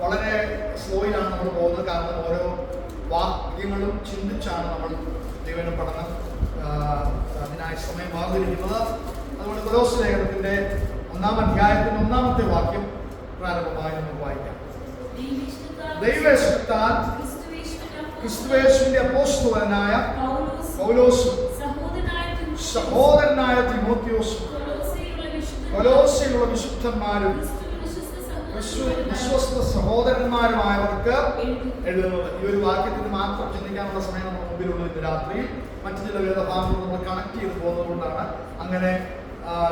വളരെ സ്ലോയിലാണ് നമ്മൾ പോകുന്നത്. കാരണം ഓരോ വാക്യങ്ങളും ചിന്തിച്ചാണ് നമ്മൾ ദൈവന പഠനം അതിനായി സമയം മാറിയിരിക്കുന്നത് അതുകൊണ്ട് കൊലോസ് ലേഖനത്തിന്റെ ഒന്നാം അധ്യായത്തിന്റെ ഒന്നാമത്തെ വാക്യം പ്രാരംഭമായി നമുക്ക് വായിക്കാം. ദൈവേശത്താൽ ക്രിസ്തുവേശുവിന്റെ അപ്പോസ്തലനായ പൗലോസും സഹോദരനായ തിമോത്യോസും കൊലോസിലുള്ള വിശുദ്ധന്മാരും വിശ്വസ്ത സഹോദരന്മാരുമായവർക്ക് എഴുതുന്നത്. ഈ ഒരു വാക്യത്തിന് മാത്രം ചിന്തിക്കാനുള്ള സമയം നമ്മുടെ മുമ്പിലുള്ള ഇന്ന് രാത്രി. മറ്റു ചില വേദഭാഗങ്ങൾ നമ്മൾ കണക്ട് ചെയ്ത് പോകുന്നതുകൊണ്ടാണ് അങ്ങനെ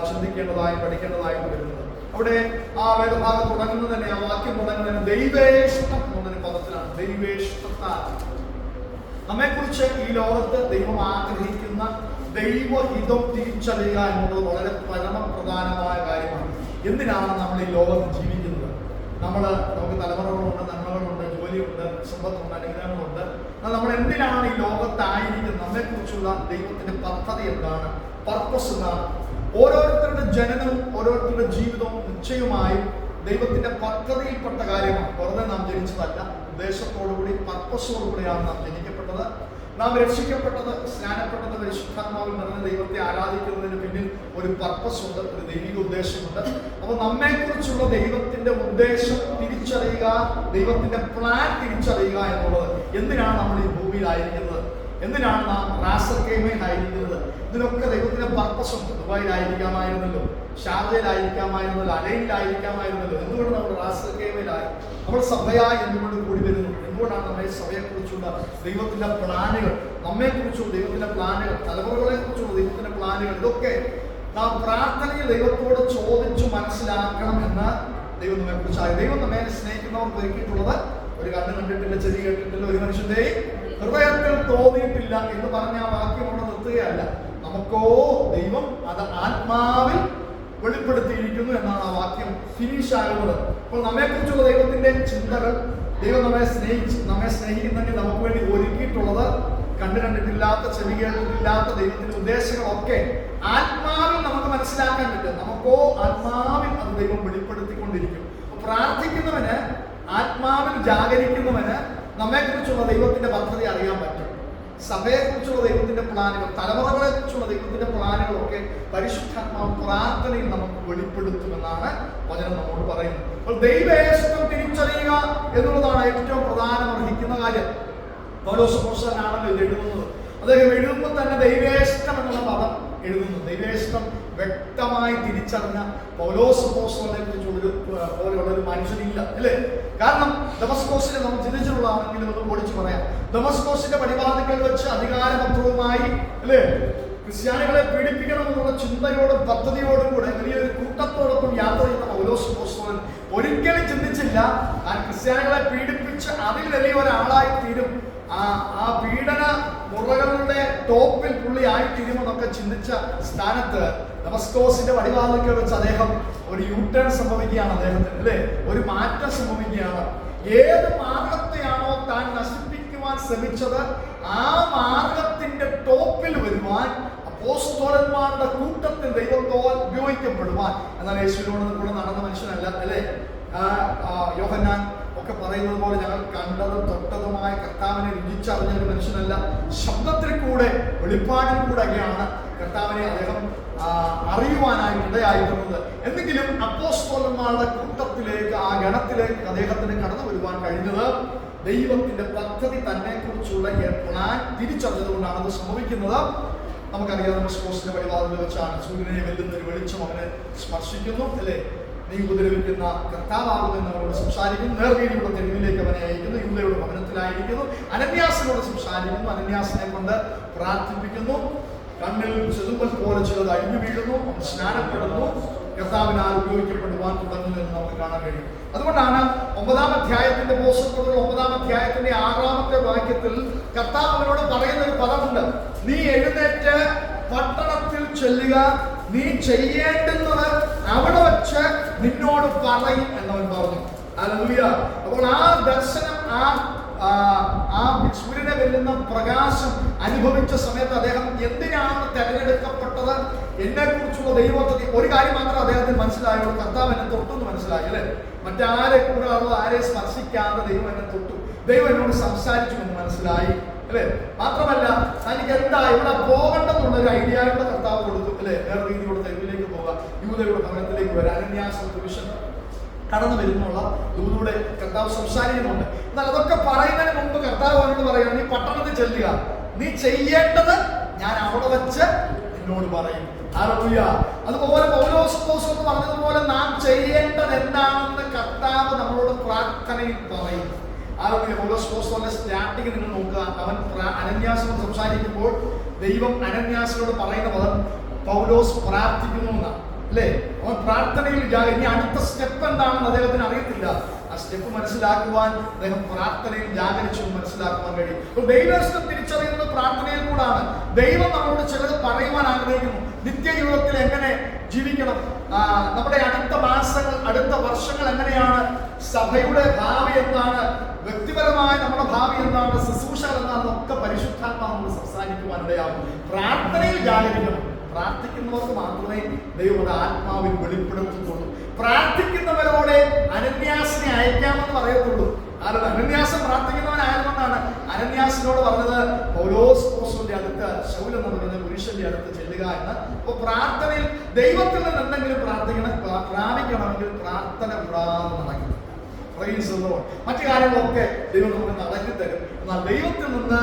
ചിന്തിക്കേണ്ടതായും പഠിക്കേണ്ടതായും വരുന്നത്. അവിടെ ആ വേദഭാഗം തുടങ്ങുന്നത് തന്നെ ആ വാക്യം തുടങ്ങുന്നത് ദൈവേഷ്ടം എന്നൊരു പദത്തിലാണ്. ദൈവേഷ്ടത്താൽ. നമ്മെക്കുറിച്ച് ഈ ലോകത്ത് ദൈവം ആഗ്രഹിക്കുന്ന ദൈവഹിതം തിരിച്ചറിയുക എന്നുള്ളത് വളരെ പരമപ്രധാനമായ കാര്യമാണ്. എന്തിനാണ് നമ്മൾ ഈ ലോകത്ത് ജീവിക്കുന്നത്? നമ്മൾ നമുക്ക് തലമുറകളുണ്ട് നന്മകളുണ്ട് ജോലിയുണ്ട് സമ്പത്തുണ്ട് അനുഗ്രഹങ്ങളുണ്ട്. നമ്മൾ എന്തിനാണ് ഈ ലോകത്തായിരിക്കുന്നത്? നമ്മെക്കുറിച്ചുള്ള ദൈവത്തിന്റെ പദ്ധതി എന്താണ്? പർപ്പസ് എന്താണ്? ഓരോരുത്തരുടെ ജനനവും ഓരോരുത്തരുടെ ജീവിതവും നിശ്ചയമായും ദൈവത്തിന്റെ പദ്ധതിയിൽപ്പെട്ട കാര്യമാണ്. വെറുതെ നാം ജനിച്ചതല്ല ഉദ്ദേശത്തോടുകൂടി പർപ്പസോടുകൂടിയാണ് നാം ജനിക്കപ്പെട്ടത്. നാം രക്ഷിക്കപ്പെട്ടത് സ്നാനപ്പെട്ടത് പരിശുദ്ധാത്മാവിൽ നിറഞ്ഞ ദൈവത്തെ ആരാധിക്കുന്നതിന് പിന്നിൽ ഒരു പർപ്പസ് ഉണ്ട് ഒരു ദൈവിക ഉദ്ദേശമുണ്ട്. അപ്പോൾ നമ്മെ കുറിച്ചുള്ള ദൈവത്തിന്റെ ഉദ്ദേശം തിരിച്ചറിയുക ദൈവത്തിന്റെ പ്ലാൻ തിരിച്ചറിയുക എന്നുള്ളത് എന്തിനാണ് നമ്മൾ ഈ ഭൂമിയിലായിരിക്കുന്നത്? എന്തിനാണ് നാം റാസർക്കേമയിലായിരിക്കുന്നത് ഇതിനൊക്കെ ദൈവത്തിന്റെ പർപ്പസ് ഉണ്ട്. ദുബായിലായിരിക്കാമായിരുന്നല്ലോ ഷാർജയിലായിരിക്കാമായിരുന്നല്ലോ അലയിലായിരിക്കാമായിരുന്നല്ലോ എന്തുകൊണ്ട് നമ്മൾ റാസർക്കേമയിലായി നമ്മൾ സഭയായി എന്തുകൊണ്ട് കൂടി വരുന്നു എന്തുകൊണ്ടാണ് നമ്മുടെ സഭയെക്കുറിച്ചുള്ള ദൈവത്തിന്റെ പ്ലാനുകൾ നമ്മെക്കുറിച്ചുള്ള ദൈവത്തിന്റെ പ്ലാനുകൾ തലമുറകളെ കുറിച്ചുള്ള ദൈവത്തിന്റെ പ്ലാനുകൾ ഇതൊക്കെ നാം പ്രാർത്ഥനയിൽ ദൈവത്തോട് ചോദിച്ചു മനസ്സിലാക്കണം എന്ന് ദൈവം നമ്മെ കുറിച്ചായി ദൈവം നമ്മെ സ്നേഹിക്കുന്നവർക്ക് ഒരുക്കിയിട്ടുള്ളത് ഒരു കണ്ണ് കണ്ടിട്ടില്ല ചെവി കേട്ടിട്ടില്ല ഒരു മനുഷ്യന്റെ ഹൃദയത്തിൽ തോന്നിയിട്ടില്ല എന്ന് പറഞ്ഞ ആ വാക്യം കൊണ്ട് നിർത്തുകയല്ല. നമുക്കോ ദൈവം അത് ആത്മാവിൽ വെളിപ്പെടുത്തിയിരിക്കുന്നു എന്നാണ് ആ വാക്യം ഫിനിഷ് ആകുന്നത്. അപ്പോൾ നമ്മെക്കുറിച്ചുള്ള ദൈവത്തിന്റെ ചിന്തകൾ ദൈവം നമ്മെ സ്നേഹിച്ച് നമ്മെ സ്നേഹിക്കുന്നെങ്കിൽ നമുക്ക് വേണ്ടി ഒരുക്കിയിട്ടുള്ളത് കണ്ടു കണ്ടിട്ടില്ലാത്ത ചെവി കേട്ടിട്ടില്ലാത്ത ദൈവത്തിന്റെ ഉദ്ദേശങ്ങളൊക്കെ ആത്മാവിൽ നമുക്ക് മനസ്സിലാക്കാൻ പറ്റും. നമുക്കോ ആത്മാവിൽ അത് ദൈവം വെളിപ്പെടുത്തിക്കൊണ്ടിരിക്കും. പ്രാർത്ഥിക്കുന്നവന് ആത്മാവിൽ ജാഗരിക്കുന്നവന് നമ്മെക്കുറിച്ചുള്ള ദൈവത്തിന്റെ പദ്ധതി അറിയാൻ പറ്റും. സഭയെക്കുറിച്ചുള്ള ദൈവത്തിന്റെ പ്ലാനുകൾ തലമുറകളെ കുറിച്ചുള്ള ദൈവത്തിന്റെ പ്ലാനുകളൊക്കെ പരിശുദ്ധാത്മാവ് പ്രാർത്ഥനയിൽ നമുക്ക് വെളിപ്പെടുത്തുമെന്നാണ് വചനം നമ്മോട് പറയുന്നത്. അപ്പോൾ ദൈവേഷ്ടം തിരിച്ചറിയുക എന്നുള്ളതാണ് ഏറ്റവും പ്രധാനം അർഹിക്കുന്ന കാര്യം. പൗലോസ് പോസ്റ്റലാണല്ലോ ഇത് എഴുതുന്നത്. അദ്ദേഹം എഴുതുമ്പോൾ തന്നെ ദൈവേഷ്ടം എന്നുള്ള പദം എഴുതുന്നു. ദൈവേഷ്ടം വ്യക്തമായി തിരിച്ചറിഞ്ഞ പൗലോസ് പോസ്റ്റോളെ കുറിച്ച് ഒരു പോലെയുള്ള ഒരു മനുഷ്യനില്ല അല്ലേ? കാരണം ഡമസ്കോസിനെ നമുക്ക് ചിന്തിച്ചിട്ടുള്ളതാണെങ്കിൽ നമുക്ക് ഓടിച്ചു പറയാം. ഡമസ്കോസിന്റെ പടിവാദിക്കൽ വെച്ച് അധികാരപത്രവുമായി അല്ലേ? ക്രിസ്ത്യാനികളെ പീഡിപ്പിക്കണമെന്നുള്ള ചിന്തയോടും പദ്ധതിയോടും കൂടെ വലിയൊരു കൂട്ടത്തോടൊപ്പം യാത്ര ചെയ്യുന്ന പൗലോസ് പോസ്റ്റോൻ ഒരിക്കലും ചിന്തിച്ചില്ല ആ ക്രിസ്ത്യാനികളെ പീഡിപ്പിച്ച് അതിൽ വലിയ ഒരാളായി തീരും. ആ ആ പീഡന മുറകളുടെ ടോപ്പിൽ പുള്ളി ആയിത്തീരുമെന്നൊക്കെ ചിന്തിച്ച സ്ഥാനത്ത് ഡമസ്കോസിന്റെ വടിവാതിൽക്കൽ വെച്ച് അദ്ദേഹം ഒരു യൂ ടേൺ സംഭവിക്കുകയാണ് അദ്ദേഹത്തിന് അല്ലേ? ഒരു മാറ്റം സംഭവിക്കുകയാണ്. ഏത് മാർഗത്തെയാണോ താൻ നശിപ്പിക്കുവാൻ ശ്രമിച്ചത് ആ മാർഗത്തിന്റെ ടോപ്പിൽ വരുവാൻ അപ്പോസ്തോലന്മാരുടെ കൂട്ടത്തിൽ ദൈവത്തോൽ ഉപയോഗിക്കപ്പെടുവാൻ. എന്നാൽ യേശുവിനോട് കൂടെ നടന്ന മനുഷ്യനല്ല അല്ലേ? യോഹന്നാൻ ഒക്കെ പറയുന്നത് പോലെ ഞങ്ങൾ കണ്ടതും തൊട്ടതുമായ കർത്താവിനെ രുചിച്ചറിഞ്ഞ ഒരു മനുഷ്യനല്ല. ശബ്ദത്തിൽ കൂടെ വെളിപ്പാടിൽ കൂടെയൊക്കെയാണ് കർത്താവിനെ അദ്ദേഹം അറിയുവാനായി ഇടയായിരുന്നത് എന്തെങ്കിലും അപ്പോസ്തോലന്മാരുടെ കൂട്ടത്തിലേക്ക് ആ ഗണത്തിലേക്ക് അദ്ദേഹത്തിന് കടന്നു വരുവാൻ കഴിഞ്ഞത് ദൈവത്തിന്റെ പദ്ധതി തന്നെ കുറിച്ചുള്ള പ്ലാൻ തിരിച്ചറിഞ്ഞതുകൊണ്ടാണ് അത് സംഭവിക്കുന്നത്. നമുക്കറിയാം നമ്മുടെ സ്പോർട്സിന്റെ പരിപാടിയിൽ വെച്ചാണ് സൂര്യനെ വെല്ലുന്ന ഒരു വെളിച്ചം അവനെ സ്പർശിക്കുന്നു അല്ലേ? നീ ഉപദ്രവിക്കുന്ന കർത്താവാകുമെന്ന് അവരോട് സംസാരിക്കുന്നു നേർവീടിയുടെ തെരുവിലേക്ക് അവനെ അയക്കുന്നു യൂതയുടെ ഭവനത്തിലായിരിക്കുന്നു അനന്യാസിനോട് സംസാരിക്കുന്നു അനന്യാസിനെ കൊണ്ട് പ്രാർത്ഥിപ്പിക്കുന്നു. കണ്ണിൽ ചെതുമ്പൽ പോലെ ചിലത് അഴിഞ്ഞു വീഴുന്നു സ്നാനപ്പെടുന്നു കർത്താവിനാൽ ഉപയോഗിക്കപ്പെടുവാൻ തുടങ്ങുന്നു എന്ന് നമുക്ക് കാണാൻ കഴിയും. അതുകൊണ്ടാണ് ഒമ്പതാം അധ്യായത്തിന്റെ പോസ്റ്റർ ഒമ്പതാം അധ്യായത്തിന്റെ ആറാമത്തെ വാക്യത്തിൽ കർത്താവ് അവനോട് പറയുന്ന ഒരു പദമുണ്ട്. നീ എഴുന്നേറ്റ് പട്ടണത്തിൽ ചെല്ലുക നീ ചെയ്യേണ്ടുന്നത് അവിടെ വച്ച് നിന്നോട് പറയും എന്നവൻ പറഞ്ഞു. ഹല്ലേലൂയ. അപ്പോൾ ആ ദർശനം ആ ആ, സൂര്യനെ വെല്ലുന്ന പ്രകാശം അനുഭവിച്ച സമയത്ത് അദ്ദേഹം എന്തിനാണ് തെരഞ്ഞെടുക്കപ്പെട്ടത്? എന്നെ കുറിച്ചുള്ള ദൈവത്തെ ഒരു കാര്യം മാത്രം അദ്ദേഹത്തിന് മനസ്സിലായോ കർത്താവ് എന്നെ തൊട്ടെന്ന് മനസ്സിലായി അല്ലേ? മറ്റാരെ കൂടെ ഉള്ള ആരെ സ്പർശിക്കാതെ ദൈവം എന്നെ തൊട്ടു. ദൈവം എന്നോട് സംസാരിച്ചു എന്ന് മനസ്സിലായി അല്ലേ? മാത്രമല്ല തനിക്ക് എന്താ ഇവിടെ പോകണ്ടെന്നുള്ള ഒരു ഐഡിയ കർത്താവ് കൊടുത്തു അല്ലേ? വേറെ രീതിയിലൂടെ തെരുവിലേക്ക് പോവുക യൂതയുടെ ഭവനത്തിലേക്ക് വരാൻ. അന്യാസം കടന്നു വരുന്നുള്ള ദൂതൂടെ കർത്താവ് സംസാരിക്കുന്നുണ്ട്. എന്നാൽ അതൊക്കെ പറയുന്നതിന് മുമ്പ് കർത്താവ് അവനോട് പറയുകയാണ് നീ പട്ടണത്തിൽ ചെല്ലുക. നീ ചെയ്യേണ്ടത് ഞാൻ അവിടെ വെച്ച് എന്നോട് പറയും. അതുപോലെ പൗലോസ് പോസ് എന്ന് പറഞ്ഞതുപോലെ നാം ചെയ്യേണ്ടത് എന്താണെന്ന് കർത്താവ് നമ്മളോട് പ്രാർത്ഥനയിൽ പറയും. ആരോഗ്യ പൗലോസ് പോസ്റ്റോന്റെ സ്റ്റാർട്ടിങ് നിങ്ങൾ നോക്കുക. അവൻ പ്ര- സംസാരിക്കുമ്പോൾ ദൈവം അനന്യാസനോട് പറയുന്ന പദം പൗലോസ് പ്രാർത്ഥിക്കുന്നു എന്നാണ്. അല്ലേ? അവൻ പ്രാർത്ഥനയിൽ ഇനി അടുത്ത സ്റ്റെപ്പ് എന്താണെന്ന് അദ്ദേഹത്തിന് അറിയത്തില്ല. ആ സ്റ്റെപ്പ് മനസ്സിലാക്കുവാൻ അദ്ദേഹം പ്രാർത്ഥനയിൽ ജാഗരിച്ചു മനസ്സിലാക്കുവാൻ കഴിയും അപ്പോൾ ദൈവസ്ഥം തിരിച്ചറിയുന്നത് പ്രാർത്ഥനയിൽ കൂടാണ്. ദൈവം നമ്മളോട് ചിലത് പറയുവാൻ ആഗ്രഹിക്കുന്നു. നിത്യജീവിതത്തിൽ എങ്ങനെ ജീവിക്കണം? നമ്മുടെ അടുത്ത മാസങ്ങൾ അടുത്ത വർഷങ്ങൾ എങ്ങനെയാണ്? സഭയുടെ ഭാവി എന്താണ്? വ്യക്തിപരമായ നമ്മുടെ ഭാവി എന്താണ്? ശുശ്രൂഷകൾ എന്താണെന്നൊക്കെ പരിശുദ്ധാത്മാ നമ്മൾ സംസാരിക്കുവാനിടയാകും. പ്രാർത്ഥനയിൽ ജാഗരിക്കണം. പ്രാർത്ഥിക്കുന്നവർക്ക് മാത്രമേ ദൈവം അത് ആത്മാവിൽ വെളിപ്പെടുത്തുന്നുള്ളൂ പ്രാർത്ഥിക്കുന്നവരോടെ അനന്യാസിനെ അയക്കാമെന്ന് പറയത്തുള്ളൂ. കാരണം അനന്യാസം പ്രാർത്ഥിക്കുന്നവനായിരുന്നെന്നാണ് അനന്യാസിനോട് പറഞ്ഞത് പൗലോസ് പോസ്റ്റോന്റെ അടുത്ത് ശൗൽ എന്ന് പറയുന്ന പുരുഷന്റെ അടുത്ത് ചെല്ലുക എന്ന്. അപ്പൊ പ്രാർത്ഥനയിൽ ദൈവത്തിൽ നിന്ന് എന്തെങ്കിലും പ്രാർത്ഥിക്കണം പ്രാ- പ്രാപിക്കണമെങ്കിൽ പ്രാർത്ഥന കൂടാതെ നടക്കണം. മറ്റു കാര്യങ്ങളൊക്കെ ദൈവം നമുക്ക് നടക്കി തരും എന്നാൽ ദൈവത്തിൽ നിന്ന്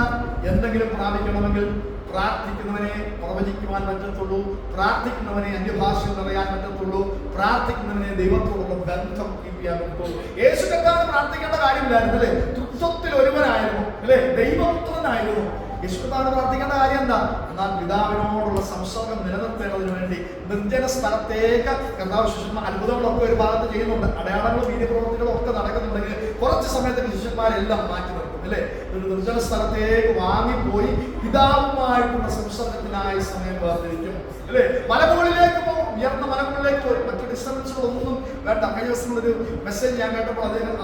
എന്തെങ്കിലും പ്രാപിക്കണമെങ്കിൽ പ്രാർത്ഥിക്കുന്നവനെ പ്രവചിക്കുവാൻ പറ്റത്തുള്ളൂ പ്രാർത്ഥിക്കുന്നവനെ അന്യഭാഷയിൽ അറിയാൻ പറ്റത്തുള്ളൂ പ്രാർത്ഥിക്കുന്നവനെ ദൈവത്തോടുള്ള ബന്ധം ചെയ്യാൻ പറ്റത്തുള്ളൂ. യേശു കർത്താവ് പ്രാർത്ഥിക്കേണ്ട കാര്യമില്ലായിരുന്നു അല്ലേ? തൃത്വത്തിൽ ഒരുവനായിരുന്നു അല്ലേ? ദൈവപുത്രനായിരുന്നു. യേശു കർത്താവിന് പ്രാർത്ഥിക്കേണ്ട കാര്യം എന്താ? എന്നാൽ പിതാവിനോടുള്ള സംസർഗം നിലനിർത്തേണ്ടതിന് വേണ്ടി നിർജന സ്ഥലത്തേക്ക് കർത്താവ് ശിഷ്യന്മാർ അത്ഭുതങ്ങളൊക്കെ ഒരു ഭാഗത്ത് ചെയ്യുന്നുണ്ട്. അടയാളങ്ങളും വീര്യപ്രവർത്തികളും ഒക്കെ നടക്കുന്നുണ്ടെങ്കിൽ കുറച്ച് സമയത്തിന് ശിഷ്യന്മാരെല്ലാം മാറ്റി നിർത്തും. അല്ലേ? ഒരു നിർജന സ്ഥലത്തേക്ക് വാങ്ങിപ്പോയി പിതാവുമായിട്ടുള്ള സംസർഗത്തിനായി സമയം വേർതിരിക്കും. അല്ലേ? മലമുകളിലേക്ക് പോകും. ഉയർന്ന മലമുകളിലേക്ക് മറ്റു ഡിസ്റ്റർബൻസുകളൊന്നും വേണ്ട. കഴിഞ്ഞ ദിവസം ഒരു മെസ്സേജ് ഞാൻ കേട്ടപ്പോൾ അദ്ദേഹം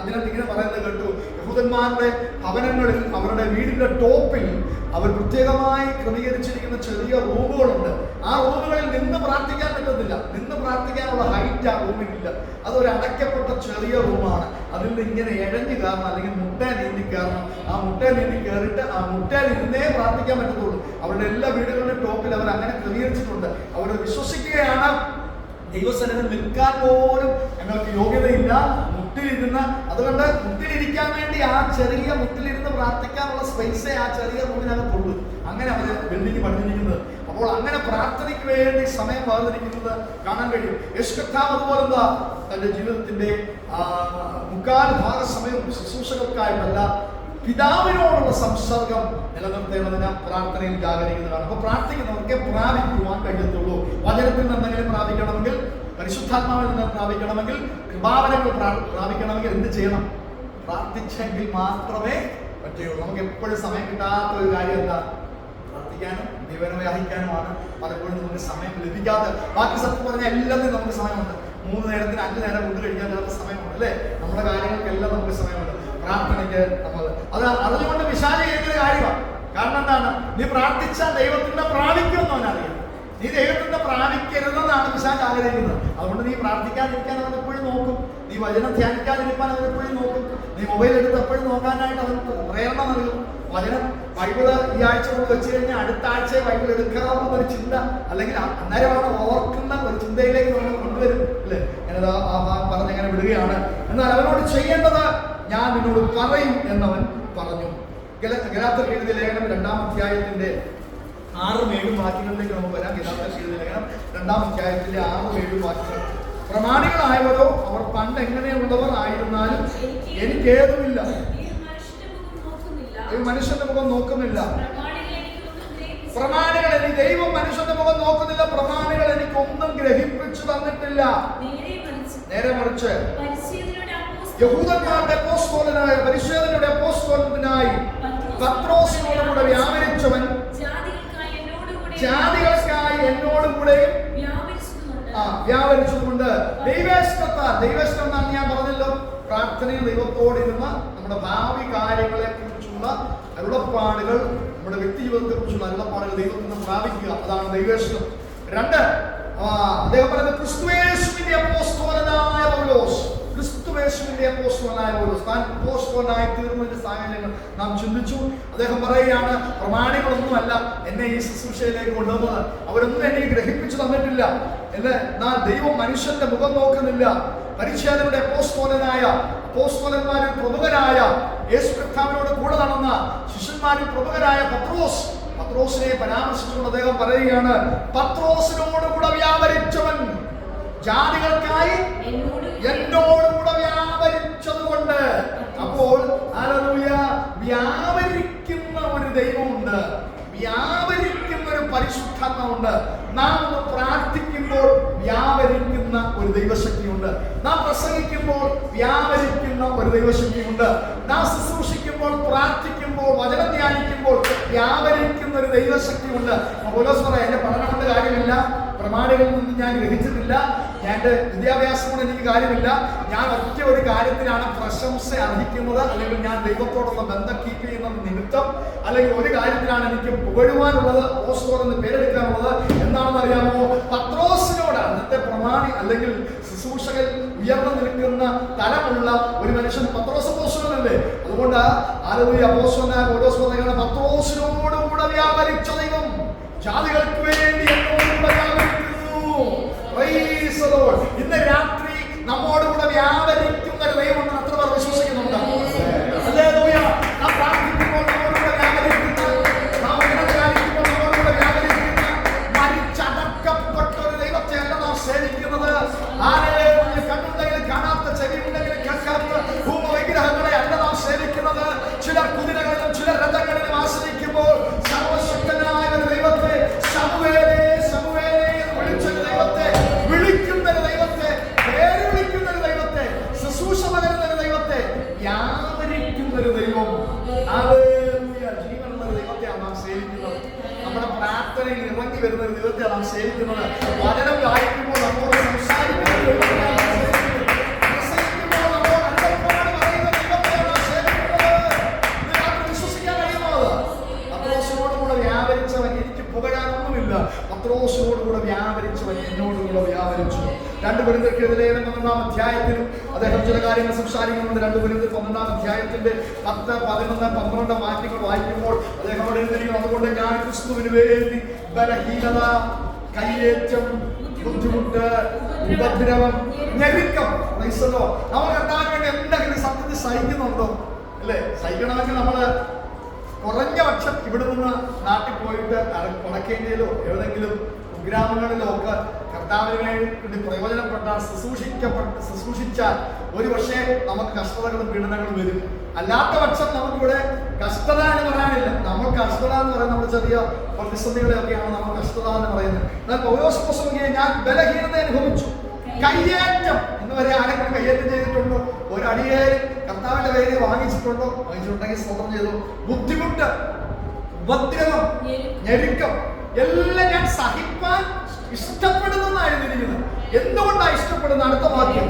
അതിനകത്ത് ഇങ്ങനെ പറയുന്നത് കേട്ടു. യഹൂദന്മാരുടെ ഭവനങ്ങളിൽ അവരുടെ വീടിന്റെ ടോപ്പിൽ അവർ പ്രത്യേകമായി ക്രമീകരിച്ചിരിക്കുന്ന ചെറിയ റൂമുകളുണ്ട്. ആ റൂമുകളിൽ നിന്ന് പ്രാർത്ഥിക്കാൻ ആ റൂമിലില്ല അതൊരു അടയ്ക്കപ്പെട്ട ചെറിയ റൂമാണ്. അതിൽ നിന്ന് ഇങ്ങനെ ഇഴഞ്ഞു കയറണം അല്ലെങ്കിൽ മുട്ട നീന്തി കയറണം. ആ മുട്ട നീന്തി കയറിയിട്ട് ആ മുട്ടയിൽ ഇരുന്നേ പ്രാർത്ഥിക്കാൻ പറ്റത്തുള്ളൂ. അവരുടെ എല്ലാ വീടുകളുടെയും ടോപ്പിൽ അവർ അങ്ങനെ ക്രമീകരിച്ചിട്ടുണ്ട്. അവർ വിശ്വസിക്കുകയാണ്. ദൈവസന്നിധി നിൽക്കാൻ പോലും ഞങ്ങൾക്ക് യോഗ്യതയില്ല. മുട്ടിലിരുന്ന് അതുകൊണ്ട് മുട്ടിലിരിക്കാൻ വേണ്ടി ആ ചെറിയ മുട്ടിലിരുന്ന് പ്രാർത്ഥിക്കാനുള്ള സ്പേസേ ആ ചെറിയ റൂമിനകത്തുള്ളൂ. അങ്ങനെ അവർ ബിൽഡിംഗ് പണിഞ്ഞിരിക്കുന്നത് അപ്പോൾ അങ്ങനെ പ്രാർത്ഥനയ്ക്ക് വേണ്ടി സമയം വേർതിരിക്കുന്നത് കാണാൻ കഴിയും. യശ്കർത്താവ് അതുപോലെ എന്താ തന്റെ ജീവിതത്തിന്റെ ആ, മുക്കാൽ ഭാഗ സമയം ശുശ്രൂഷകൾക്കായിട്ടല്ല പിതാവിനോടുള്ള സംസർഗം നിലനിർത്തേണ്ടതിന് പ്രാർത്ഥനയിൽ ജാഗരിക്കുന്നതാണ് അപ്പൊ പ്രാർത്ഥിക്കുന്നവർക്ക് പ്രാപിക്കുവാൻ കഴിയത്തുള്ളൂ. വചനത്തിൽ നിന്നെങ്കിലും പ്രാപിക്കണമെങ്കിൽ പരിശുദ്ധാത്മാവിൽ നിന്ന് പ്രാപിക്കണമെങ്കിൽ കൃപാവനങ്ങൾ പ്രാ- പ്രാപിക്കണമെങ്കിൽ എന്ത് ചെയ്യണം? പ്രാർത്ഥിച്ചെങ്കിൽ മാത്രമേ പറ്റുകയുള്ളൂ. നമുക്ക് എപ്പോഴും സമയം കിട്ടാത്ത ഒരു കാര്യം എന്താ? പ്രാർത്ഥിക്കാനും ദൈവനെ വ്യാഹിക്കാനുമാണ് പലപ്പോഴും നമുക്ക് സമയം ലഭിക്കാതെ ബാക്കി സത്യം പറഞ്ഞാൽ എല്ലാത്തിനും നമുക്ക് സമയമുണ്ട്. മൂന്ന് നേരത്തിന് അഞ്ച് നേരം ഫുഡ് കഴിക്കാൻ ചിലപ്പോൾ സമയമുണ്ട് അല്ലേ? നമ്മുടെ കാര്യങ്ങൾക്കെല്ലാം നമുക്ക് സമയമുണ്ട്. പ്രാർത്ഥനയ്ക്ക് നമ്മൾ അത് അതുകൊണ്ട് വിശാല ചെയ്യുന്ന കാര്യമാണ്. കാരണം എന്താണ്? നീ പ്രാർത്ഥിച്ചാൽ ദൈവത്തിന്റെ പ്രാപിക്കുമെന്ന് അവനറിയാം. നീ ദൈവത്തിന്റെ പ്രാപിക്കരുതെന്നാണ് വിശാല ആഗ്രഹിക്കുന്നത്. അതുകൊണ്ട് നീ പ്രാർത്ഥിക്കാതിരിക്കാൻ അവൻ എപ്പോഴും നോക്കും. നീ വചനം ധ്യാനിക്കാതിരിക്കാൻ അവൻ എപ്പോഴും നോക്കും. നീ മൊബൈൽ എടുത്ത് എപ്പോഴും നോക്കാനായിട്ട് അവൻ പ്രേരണ നൽകും. വചനം ബൈബിൾ ഈ ആഴ്ച കൊണ്ട് വെച്ച് കഴിഞ്ഞാൽ അടുത്ത ആഴ്ച ബൈബിൾ എടുക്കാവുന്ന ഒരു ചിന്ത അല്ലെങ്കിൽ അന്നേരമാണ് ഓർക്കുന്ന ഒരു ചിന്തയിലേക്ക് നമ്മൾ കൊണ്ടുവരും അല്ലേ? ഞാനത് ആ- പറഞ്ഞ് അങ്ങനെ വിടുകയാണ്. എന്നാൽ അവനോട് ചെയ്യേണ്ടത് ഞാൻ നിന്നോട് പറയും എന്നവൻ പറഞ്ഞു. ഗലാത്തർ എഴുതിയ ലേഖനം രണ്ടാം അധ്യായത്തിന്റെ ആറും ഏഴും വാക്യങ്ങളിലേക്ക് നമുക്ക് വരാം. ഗലാത്തർ എഴുതിയ ലേഖനം രണ്ടാം അധ്യായത്തിന്റെ ആറും ഏഴും വാക്യങ്ങൾ. പ്രമാണികളായവരോ അവർ പണ്ട് എങ്ങനെയുള്ളവർ ആയിരുന്നാലും എനിക്ക് ഏതുമില്ല ഈ മനുഷ്യന്റെ മുഖം ഈ മനുഷ്യന്റെ മുഖം നോക്കുന്നില്ല. പ്രമാണികൾ എനിക്ക് ദൈവം മനുഷ്യന്റെ മുഖം നോക്കുന്നില്ല. പ്രമാണികൾ എനിക്കൊന്നും ഗ്രഹിപ്പിച്ചു തന്നിട്ടില്ല. നേരെ മറിച്ച്. യഹൂദന്മാരുടെ അപ്പോസ്തോലനായ പരിശോധനയുടെ അപ്പോസ്തോലത്തിനായി പത്രോസിനോടുകൂടെ വ്യാപരിച്ചവൻ ജാതികൾക്കായി എന്നോടും കൂടെ ആ വ്യാപരിച്ചതുകൊണ്ട് ദൈവേഷ്ടത്താൽ ദൈവേഷ്ടം എന്നാണ് ഞാൻ പറഞ്ഞല്ലോ. പ്രാർത്ഥനയിൽ ദൈവത്തോടിരുന്ന് നമ്മുടെ ഭാവി കാര്യങ്ങളെ കുറിച്ചുള്ള അരുളപ്പാടുകൾ നമ്മുടെ വ്യക്തി ജീവിതത്തെ കുറിച്ചുള്ള അരുളപ്പാടുകൾ ദൈവത്തിൽ നിന്ന് പ്രാപിക്കുക അതാണ് ദൈവേഷ്ടം രണ്ട് അദ്ദേഹം പറയുന്നത് ക്രിസ്തുയേശുവിന്റെ അപ്പോസ്തോലനായ പൗലോസ്. ക്രിസ്തുവേശുവിന്റെ അപ്പോസ്തലനായ പൗലോസ് താൻ അപ്പോസ്തലനായി തീർന്നതിന്റെ സാഹചര്യങ്ങൾ നാം ചിന്തിച്ചു. അദ്ദേഹം പറയുകയാണ് പ്രമാണികളൊന്നുമല്ല എന്നെ ഈ ശുശ്രൂഷയിലേക്ക് കൊണ്ടുവന്നത്. അവരൊന്നും എന്നെ ഗ്രഹിപ്പിച്ചു തന്നിട്ടില്ല. എന്നെ നാ ദൈവം മനുഷ്യന്റെ മുഖം നോക്കുന്നില്ല. പരിച്ഛേദനയുടെ അപ്പോസ്തോലനായ അപ്പോസ്തോലന്മാരിൽ പ്രമുഖനായ യേശു കർത്താവിനോട് കൂടെ നടന്ന ശിഷ്യന്മാരിൽ പ്രമുഖനായ പത്രോസ് പത്രോസിനെ പരാമർശിച്ചുകൊണ്ട് അദ്ദേഹം പറയുകയാണ് പത്രോസിനോട് കൂടെ വ്യാപരിച്ചവൻ ജാതികൾക്കായി എന്നോട് കൂടെ വ്യാപരിച്ചതുകൊണ്ട് അപ്പോൾ വ്യാപരിക്കുന്ന ഒരു ദൈവമുണ്ട്. വ്യാപരിക്കുന്ന ഒരു പരിശുദ്ധാത്മാവുണ്ട്. നാം ഒന്ന് പ്രാർത്ഥിക്കുമ്പോൾ വ്യാപരിക്കുന്ന ഒരു ദൈവശക്തിയുണ്ട്. നാം പ്രസംഗിക്കുമ്പോൾ വ്യാപരിക്കുന്ന ഒരു ദൈവശക്തിയുണ്ട്. നാം ശുശ്രൂഷിക്കുമ്പോൾ പ്രാർത്ഥിക്കുമ്പോൾ വചനം ധ്യാനിക്കുമ്പോൾ വ്യാപരിക്കുന്ന ഒരു ദൈവശക്തിയുണ്ട്. അപ്പോൾ എന്റെ പഠനം കൊണ്ട് കാര്യമില്ല. പ്രമാണികളിൽ നിന്ന് ഞാൻ ഗ്രഹിച്ചിട്ടില്ല. എന്റെ വിദ്യാഭ്യാസം കൊണ്ട് എനിക്ക് കാര്യമില്ല. ഞാൻ ഒറ്റ ഒരു കാര്യത്തിലാണ് പ്രശംസ അർഹിക്കുന്നത്. അല്ലെങ്കിൽ ഞാൻ ദൈവത്തോടുള്ള ബന്ധം കീപ്പ് ചെയ്യുന്നത് നിമിത്തം അല്ലെങ്കിൽ ഒരു കാര്യത്തിലാണ് എനിക്ക് പുകഴുവാനുള്ളത് ഓസ്തോർ എന്ന് പേരെടുക്കാനുള്ളത് എന്താണെന്ന് അറിയാമോ? പത്രോസിനോട് അന്നത്തെ പ്രമാണി അല്ലെങ്കിൽ ശുശ്രൂഷകൻ ഉയർന്നു നിൽക്കുന്ന തലമുള്ള ഒരു മനുഷ്യൻ പത്രോസ് പോസ്റ്റോനല്ലേ അതുകൊണ്ട് ആരോഗ്യ അപ്പോസ്തലനായ ഓരോ പറയുകയാണ് പത്രോസിനോട് കൂടെ വ്യാപരിച്ച ദൈവം. ജാതികൾക്ക് വേണ്ടി ഇന്ന് രാത്രി നമ്മോട് കൂടെ ഇറങ്ങി വരുന്ന ഒരു ദൈവത്തെയാണ് നാം സേവിക്കുന്നത് വചനം വായിക്കുമ്പോൾ നമ്മോട് സംസാരിക്കുന്നത് അധ്യായത്തിലും അദ്ദേഹം ചില കാര്യങ്ങൾ സംസാരിക്കുന്നുണ്ട് രണ്ട് പെരുന്തർ പന്ത്രണ്ടാം അധ്യായത്തിന്റെ പത്ത് പതിനൊന്ന് പന്ത്രണ്ട് വാക്യങ്ങൾ വായിക്കുമ്പോൾ അദ്ദേഹം അവിടെ എഴുതിയിരിക്കുന്നു അതുകൊണ്ട് ഞാൻ ക്രിസ്തുവിന് വേണ്ടി ബലഹീനത കയ്യേറ്റം ബുദ്ധിമുട്ട് ഉപദ്രവം ഞെരുക്കം ക്രൈസ്തവോ നമ്മൾ കണ്ടാൽ വേണ്ടി എന്തെങ്കിലും സത്യത്തിൽ സഹിക്കുന്നുണ്ടോ? അല്ലേ? സഹിക്കണമെങ്കിൽ നമ്മൾ കുറഞ്ഞ പക്ഷം ഇവിടെ നിന്ന് നാട്ടിൽ പോയിട്ട് അട- എവിടെങ്കിലും കുഗ്രാമങ്ങളിലോ ഒക്കെ കർത്താവിന് വേണ്ടി പ്രയോജനപ്പെട്ട ശുശ്രൂഷിക്കപ്പെട്ട ശുശ്രൂഷിച്ചാൽ ഒരു പക്ഷേ നമുക്ക് കഷ്ടതകളും പീഡനങ്ങളും വരും. അല്ലാത്ത പക്ഷം നമുക്കിവിടെ കഷ്ടത എന്ന് പറയാനില്ല. നമ്മൾ കഷ്ടത എന്ന് പറയുന്നത് നമ്മുടെ ചെറിയ പ്രതിസന്ധികളെയൊക്കെയാണ് നമ്മൾ കഷ്ടത എന്ന് പറയുന്നത്. എന്നാൽ പൗരോസ് പുസ്തകം ഞാൻ ബലഹീനത അനുഭവിച്ചു. കയ്യേറ്റം. എന്ന് വരെ ആരെങ്കിലും കയ്യേറ്റം ചെയ്തിട്ടുണ്ടോ? ഒരു അടിയേര് കർത്താവിന്റെ പേര് വാങ്ങിച്ചിട്ടുണ്ടോ? വാങ്ങിച്ചിട്ടുണ്ടെങ്കിൽ സ്വന്തം ചെയ്തു. ബുദ്ധിമുട്ട് ഉപദ്രവം ഞെരുക്കം എല്ലാം ഞാൻ സഹിപ്പാൻ ഇഷ്ടപ്പെടുന്നതായിരുന്നിരിക്കുന്നത് എന്തുകൊണ്ടാണ് ഇഷ്ടപ്പെടുന്ന അടുത്ത വാക്യം.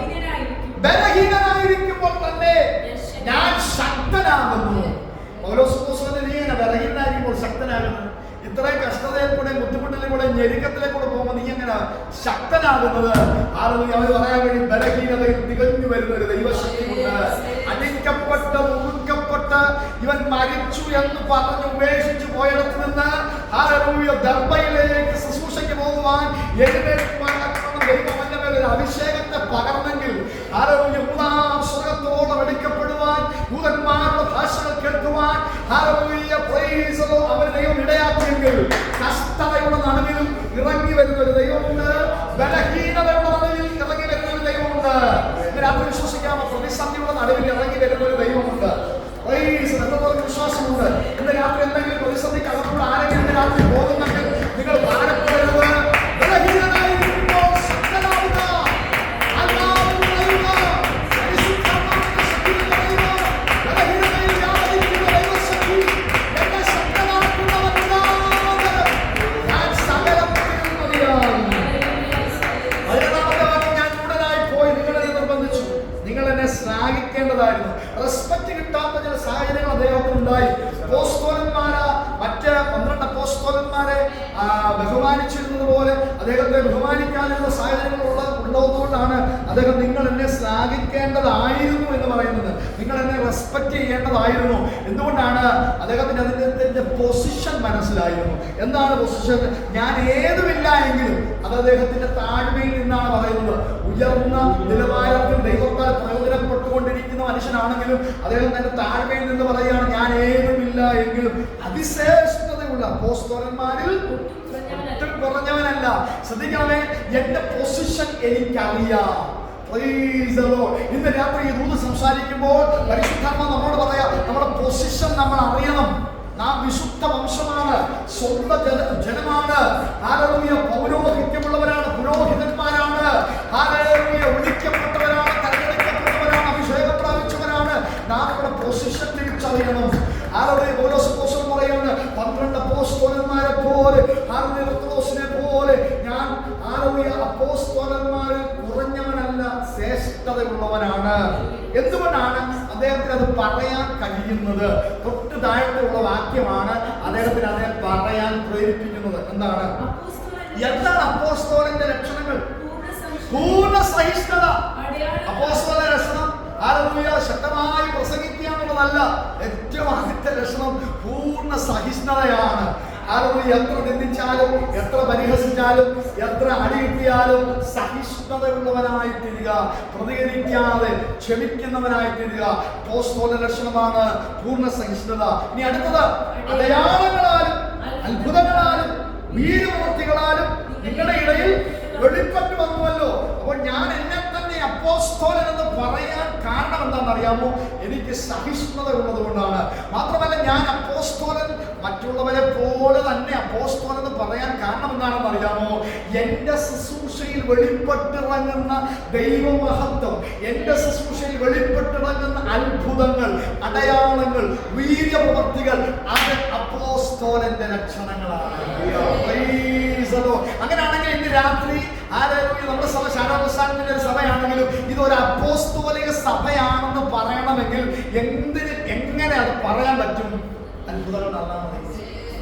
ബലഹീനനായിരിക്കുമ്പോൾ തന്നെ ഞാൻ ശക്തനാകുന്നു. ഓരോ പുസ്തകത്തിൽ നീ ബലഹീനനായിരിക്കുമ്പോൾ ശക്തനാകുന്നത് ഇത്രയും കഷ്ടതയിൽ കൂടെ ബുദ്ധിമുട്ടിലെ കൂടെ ഞെരുക്കത്തിലെ കൂടെ പോകുമ്പോൾ നീ എങ്ങനെ ശക്തനാകുന്നത്? ആളുകൾ അവർ പറയാൻ വേണ്ടി ബലഹീനതയിൽ തികഞ്ഞു വരുന്ന ഒരു ദൈവശക്തിയുണ്ട്. അടിക്കപ്പെട്ട മുറുക്കപ്പെട്ട് ഇവൻ മരിച്ചു എന്ന് പറഞ്ഞ് ഉപേക്ഷിച്ചു പോയിടത്ത് നിന്ന് ആ ദർബയിലേക്ക് ശുശ്രൂഷയ്ക്ക് പോകുവാൻ എഴുന്നേറ്റ് ബഹുമാനിച്ചിരുന്നത് പോലെ അദ്ദേഹത്തെ ബഹുമാനിക്കാനുള്ള സാഹചര്യങ്ങളുള്ള ഉള്ളതുകൊണ്ടാണ് അദ്ദേഹം നിങ്ങൾ എന്നെ ശ്ലാഘിക്കേണ്ടതായിരുന്നു എന്ന് പറയുന്നത്. നിങ്ങൾ എന്നെ റെസ്പെക്ട് ചെയ്യേണ്ടതായിരുന്നു. എന്തുകൊണ്ടാണ് അദ്ദേഹത്തിന് അതിന്റെ പൊസിഷൻ മനസ്സിലായിരുന്നു? എന്താണ് പൊസിഷൻ ഞാൻ ഏതുമില്ല എങ്കിലും അത് അദ്ദേഹത്തിന്റെ താഴ്മയിൽ നിന്നാണ് പറയുന്നത്. ഉയർന്ന നിലവാരത്തിൽ ദൈവത്താൽ പ്രയോജനപ്പെട്ടുകൊണ്ടിരിക്കുന്ന മനുഷ്യനാണെങ്കിലും അദ്ദേഹം തന്റെ താഴ്മയിൽ നിന്ന് പറയുകയാണ് ഞാൻ ഏതുമില്ല എങ്കിലും അതിശ്രേഷ്ഠതയുള്ള അപ്പോസ്തലന്മാരിൽ ഒട്ടും കുറഞ്ഞവനല്ല. ശ്രദ്ധിക്കണമേ എന്റെ പൊസിഷൻ എനിക്കറിയാം. ഇന്ന് രാത്രി ഈ ദൂത് സംസാരിക്കുമ്പോൾ പരിശുദ്ധാത്മ നമ്മോട് പറയാ നമ്മുടെ പൊസിഷൻ നമ്മൾ അറിയണം. നാം വിശുദ്ധ വംശമാണ്. സ്വന്ത ജന ജനമാണ്. ആരോഗ്യ പൗരോഹിത്യമുള്ളവരാണ് പുരോഹിതന്മാരാണ്. ആരോഗ്യ വിളിക്കപ്പെട്ടവരാണ് തെരഞ്ഞെടുക്കപ്പെട്ടവരാണ് അഭിഷേകം പ്രാപിച്ചവരാണ്. നാം നമ്മുടെ പൊസിഷൻ തിരിച്ചറിയണം. ഹാലലൂയ. ഓരോ അപ്പോസ്തലന്മാരെ പോലെ പത്രോസിനെ പോലെ ഞാൻ ഹാലലൂയ അപ്പോസ്തോലന്മാരിൽ കുറഞ്ഞവനല്ല ശ്രേഷ്ഠതയുള്ളവനാണ്. എന്തുകൊണ്ടാണ് അദ്ദേഹത്തിന് അത് പറയാൻ കഴിയുന്നത്? തൊട്ട് താഴത്തുള്ള വാക്യമാണ് അദ്ദേഹത്തിന് അതിനെ പറയാൻ പ്രേരിപ്പിക്കുന്നത്. എന്താണ്? എന്താണ് അപ്പോസ്തോലന്റെ ലക്ഷണങ്ങൾ? പൂർണ സഹിഷ്ണുത, അപ്പോസ്തല ശക്തമായി പ്രസംഗിക്കുക എന്നുള്ളതല്ല ഏറ്റവും ആദ്യത്തെ ലക്ഷണം പൂർണ സഹിഷ്ണുതയാണ്. ആരോഗ്യ എത്ര നിന്ദിച്ചാലും എത്ര പരിഹസിച്ചാലും എത്ര അടി കിട്ടിയാലും സഹിഷ്ണുതയുള്ളവനായി തീരുക പ്രതികരിക്കാതെ ക്ഷമിക്കുന്നവനായി തീരുക പോസ്തോല ലക്ഷണമാണ് പൂർണ സഹിഷ്ണുത. ഇനി അടുത്തത് അടയാളങ്ങളാലും അത്ഭുതങ്ങളാലും വീരമൂർത്തികളാലും നിങ്ങളുടെ ഇടയിൽ വെളിപ്പെട്ടു വന്നുവല്ലോ. അപ്പോൾ ഞാൻ എന്നെ അപ്പോസ്തോലൻ എന്ന് പറയാൻ കാരണം എന്താണെന്ന് അറിയാമോ എനിക്ക് സഹിഷ്ണുത ഉള്ളത് കൊണ്ടാണ് മാത്രമല്ല ഞാൻ അപ്പോസ്തോലൻ മറ്റുള്ളവരെ പോലെ തന്നെ അപ്പോസ്തോലൻ എന്ന് പറയാൻ കാരണം എന്താണെന്ന് അറിയാമോ എന്റെ ശുശ്രൂഷയിൽ വെളിപ്പെട്ടിറങ്ങുന്ന ദൈവമഹത്വം എന്റെ ശുശ്രൂഷയിൽ വെളിപ്പെട്ടിറങ്ങുന്ന അത്ഭുതങ്ങൾ അടയാളങ്ങൾ വീര്യപ്രവർത്തികൾ അത് അപ്പോസ്തോലന്റെ ലക്ഷണങ്ങളാണ്. അങ്ങനെയാണെങ്കിൽ ഇന്ന് രാത്രി ആരോഗ്യ നമ്മുടെ സഭ ഒരു സഭയാണെങ്കിലും ഇത് ഒരു അപ്പോസ്തോലിക സഭയാണെന്ന് പറയണമെങ്കിൽ എന്തിന് എങ്ങനെ അത് പറയാൻ പറ്റും? അത്ഭുതങ്ങൾ നടന്നാൽ മതി.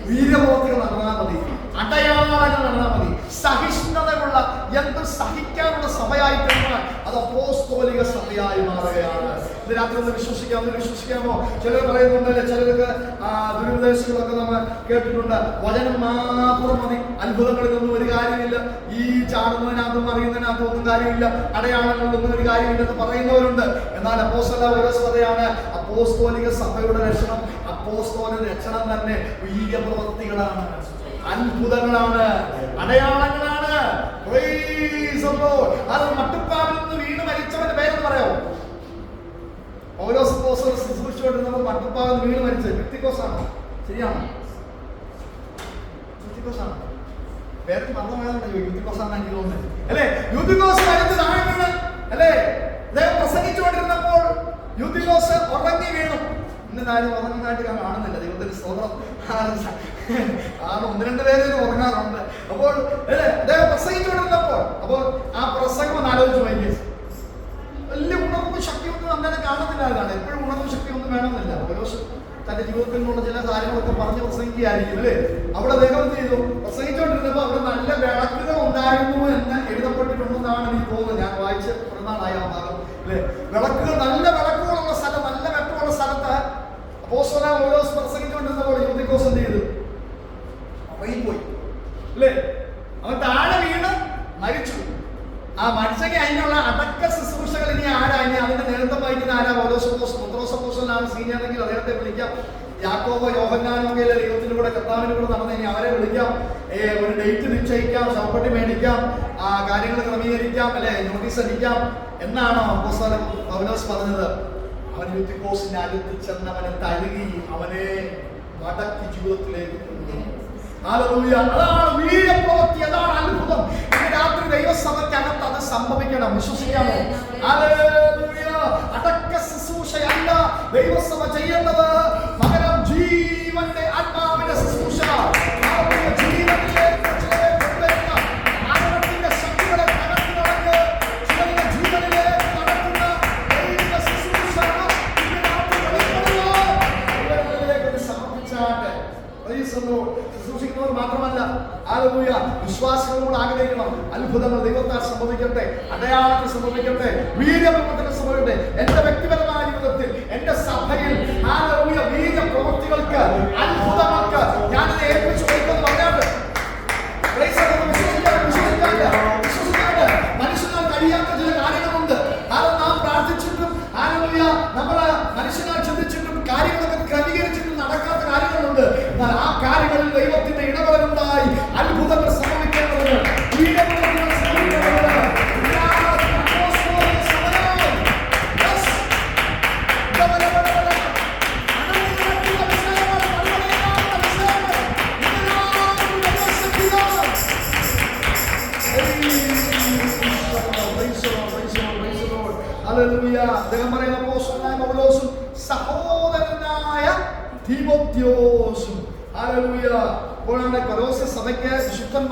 വീരപ്രവർത്തികൾ നടന്നാൽ മതി. അടയാളങ്ങൾ നടന്നാൽ മതി. സഹിഷ്ണുതയുള്ള എന്തും സഹിക്കാനുള്ള സഭയായി കഴിഞ്ഞാൽ അത് അപ്പോസ്തോലിക സഭയായി മാറുകയാണ്. രാത്രി ഒന്ന് വിശ്വസിക്കാം ഒന്ന് വിശ്വസിക്കാമോ? ചിലർ പറയുന്നുണ്ടല്ലേ ചിലർക്ക് ദുരുപദേശങ്ങളൊക്കെ നമ്മൾ കേട്ടിട്ടുണ്ട്. വചനം മാത്രം മതി. അത്ഭുതങ്ങളിലൊന്നും ഒരു കാര്യമില്ല. ഈ ചാടുന്നതിനകത്തും അറിയുന്നതിനകത്തും ഒന്നും കാര്യമില്ല. അടയാളങ്ങളിലൊന്നും ഒരു കാര്യമില്ലെന്ന് പറയുന്നവരുണ്ട്. എന്നാൽ അപ്പോസ്തല ഓരോ അപ്പോസ്തോലിക സഭയുടെ ലക്ഷണം അപ്പോസ്തോല ലക്ഷണം തന്നെ വീര്യപ്രവൃത്തികളാണ് അത്ഭുതങ്ങളാണ്. അടയാളങ്ങളാണ്. അത് മട്ടുപ്പാവിൽ നിന്ന് വീണ് മരിച്ചവന്റെ പേരെന്ന് പറയാമോ ഓരോ സ്പോസർ ശുശ്രൂഷിച്ചുകൊണ്ടിരുന്നപ്പോൾ മട്ടുപ്പാവിൽ വീണ് മരിച്ചത്. വ്യക്തികോസാണ് ശരിയാണോ? യൂത്തിക്കോസാണോ പേര് മറന്നുപോയതുകൊണ്ട് യൂത്തിക്കോസാണ് എനിക്ക് തോന്നുന്നത് അല്ലേ? യൂത്തിക്കോസ് മരിച്ച് താഴെ അല്ലേ? അദ്ദേഹം പ്രസംഗിച്ചുകൊണ്ടിരുന്നപ്പോൾ യൂത്തിക്കോസ് ഉറങ്ങി വീണു. ഇന്ന് ആരും ഉറങ്ങുന്നതായിട്ട് ഞാൻ കാണുന്നില്ല. ദൈവത്തിന് സ്തോത്രം. കാരണം ഒന്ന് രണ്ട് പേര് ഉറങ്ങാറുണ്ട്. അപ്പോൾ അല്ലേ? അദ്ദേഹം പ്രസംഗിച്ചുകൊണ്ടിരുന്നപ്പോൾ അപ്പോൾ ആ പ്രസംഗം ഒന്ന് ആലോചിച്ച് വലിയ ഉണർവും ശക്തിയൊന്നും അങ്ങനെ കാണുന്നില്ല എപ്പോഴും ഉണർവും ശക്തിയൊന്നും വേണമെന്നില്ല. ഓരോ തന്റെ ജീവിതത്തിൽ നിന്നുള്ള ചില കാര്യങ്ങളൊക്കെ പറഞ്ഞ് പ്രസംഗിക്കുകയായിരിക്കും അല്ലേ? അവിടെ അദ്ദേഹം എന്ത് ചെയ്തു? പ്രസംഗിച്ചുകൊണ്ടിരുന്നപ്പോൾ അവിടെ നല്ല വിളക്കുകൾ ഉണ്ടായിരുന്നു എന്ന് എഴുതപ്പെട്ടിട്ടുണ്ടെന്നാണ് എനിക്ക് തോന്നുന്നത്. ഞാൻ വായിച്ച് പിറന്നാളായ നാളായ ആ ഭാഗം അല്ലേ? വിളക്കുകൾ നല്ല വിളക്കുകളുള്ള സ്ഥലം നല്ല വെട്ടമുള്ള സ്ഥലത്ത് അപ്പോസ്തല ഓരോ പ്രസംഗിച്ചുകൊണ്ടിരുന്നപ്പോൾ യുവതിക്കോസ് എന്ത് ചെയ്തു ഉറങ്ങിപ്പോയി അല്ലേ അവൻ താഴെ വീണ് മരിച്ചു ആ മനുഷ്യനെ അതിനുള്ള അടക്ക ശുശ്രൂഷകൾ ഇനി ആരാ ഇനി അതിന്റെ നേതൃത്വം വഹിക്കുന്ന ആരാ ഓരോ സപ്പോസ് മുദ്രോസപ്പോസലാണ് സീനിയറെങ്കിൽ അദ്ദേഹത്തെ വിളിക്കാം യാക്കോബോ യോഹന്നാനോ ഒക്കെ അല്ലേ ദൈവത്തിന്റെ കൂടെ നടന്ന് ഇനി അവരെ വിളിക്കാം. ഒരു ഡേറ്റ് നിശ്ചയിക്കാം ശവപ്പെട്ടി മേടിക്കാം ആ കാര്യങ്ങൾ ക്രമീകരിക്കാം അല്ലെ? നോട്ടീസ് അടിക്കാം. എന്നാണ് അവനോസ് പൗലോസ് പറഞ്ഞത്? അവൻ യുദ്ധിക്കോസിന്റെ അടുത്ത് ചെന്ന് അവനെ തഴുകി അവനെ മടക്കി ജീവിതത്തിലേക്ക്. അതാണ് അത്ഭുതം. രാത്രി അത് സംഭവിക്കണം. വിശ്വസിക്കാമോ. അടക്ക ശുശ്രൂഷയല്ല ദൈവസഭ ചെയ്യേണ്ടത്. ആഗ്രഹിക്കണം അത്ഭുതങ്ങൾ ദൈവത്താൽ സംഭവിക്കട്ടെ. അടയാളങ്ങൾ സംഭവിക്കട്ടെ. വീര്യപ്രവർത്തനം സംഭവിക്കട്ടെ. എന്റെ വ്യക്തിപരമായ ജീവിതത്തിൽ എന്റെ സഭയിൽ ആരോഗ്യ വീര്യ പ്രവൃത്തികൾക്ക് അത്ഭുതങ്ങൾക്ക് ഞാനിത് ഏൽപ്പിച്ചു കൊടുക്കുന്നു പറയാണ്ട് കാരണം നാം നടക്കാത്ത കാര്യങ്ങളുണ്ട്. എന്നാൽ ആ കാര്യങ്ങളിൽ ദൈവത്തിന്റെ ഇടപെടലുണ്ടായി. അത്ഭുതങ്ങൾ